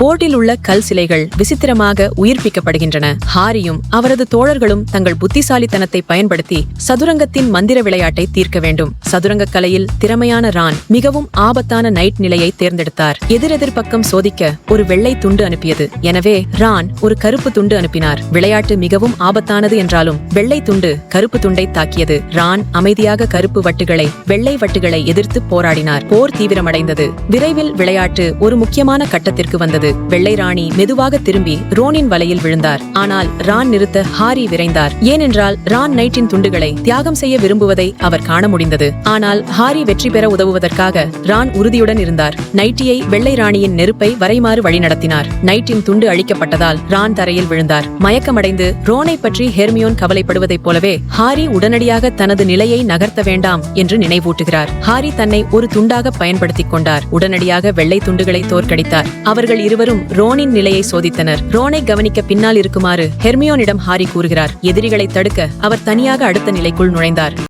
போர்டில் உள்ள கல் சிலைகள் விசித்திரமாக உயிர்ப்பிக்கப்படுகின்றன. ஹாரியும் அவரது தோழர்களும் தங்கள் புத்திசாலித்தனத்தை பயன்படுத்தி சதுரங்கத்தின் மந்திர விளையாட்டை தீர்க்க வேண்டும். சதுரங்க கலையில் திறமையான ரான் மிகவும் ஆபத்தான நைட் நிலையை தேர்ந்தெடுத்தார். எதிரெதிர் பக்கம் சோதிக்க ஒரு வெள்ளை துண்டு அனுப்பியது. எனவே ரான் ஒரு கருப்பு துண்டு அனுப்பினார். விளையாட்டு மிகவும் ஆபத்தானது என்றாலும் வெள்ளை துண்டு கருப்பு துண்டை தாக்கியது. ரான் அமைதியாக கருப்பு வட்டுகளை வெள்ளை வட்டுகளை எதிர்த்து போராடினார். போர் தீவிரமடைந்தது. விரைவில் விளையாட்டு ஒரு முக்கியமான கட்டத்திற்கு வந்தது. வெள்ளை ராணி மெதுவாக திரும்பி ரோனின் வலையில் விழுந்தார். ஆனால் ரான் நிறுத்த ஹாரி விரைந்தார். ஏனென்றால் ரான் நைட்டின் துண்டுகளை தியாகம் செய்ய விரும்புவதை அவர் காண முடிந்தது. ஆனால் ஹாரி வெற்றி பெற உதவுவதற்காக ரான் உறுதியுடன் இருந்தார். நைட்டியை வெள்ளை ராணியின் நெருப்பை வரைமாறு வழிநடத்தினார் நைட்டின் துண்டு அழிக்கப்பட்டதால் ரான் தரையில் விழுந்தார். மயக்கமடைந்து ரோனை பற்றி ஹெர்மியோன் கவலைப்படுவதைப் போலவே ஹாரி உடனடியாக தனது நிலையை நகர்த்த வேண்டாம் என்று நினைவூட்டுகிறார். ஹாரி தன்னை ஒரு துண்டாக பயன்படுத்திக் கொண்டார். உடனடியாக வெள்ளை துண்டுகளை தோற்கடித்தார். அவர்கள் இரு இருவரும் ரோனின் நிலையை சோதித்தனர். ரோனை கவனிக்க பின்னால் இருக்குமாறு ஹெர்மியோனிடம் ஹாரி கூறுகிறார். எதிரிகளை தடுக்க அவர் தனியாக அடுத்த நிலைக்குள் நுழைந்தார்.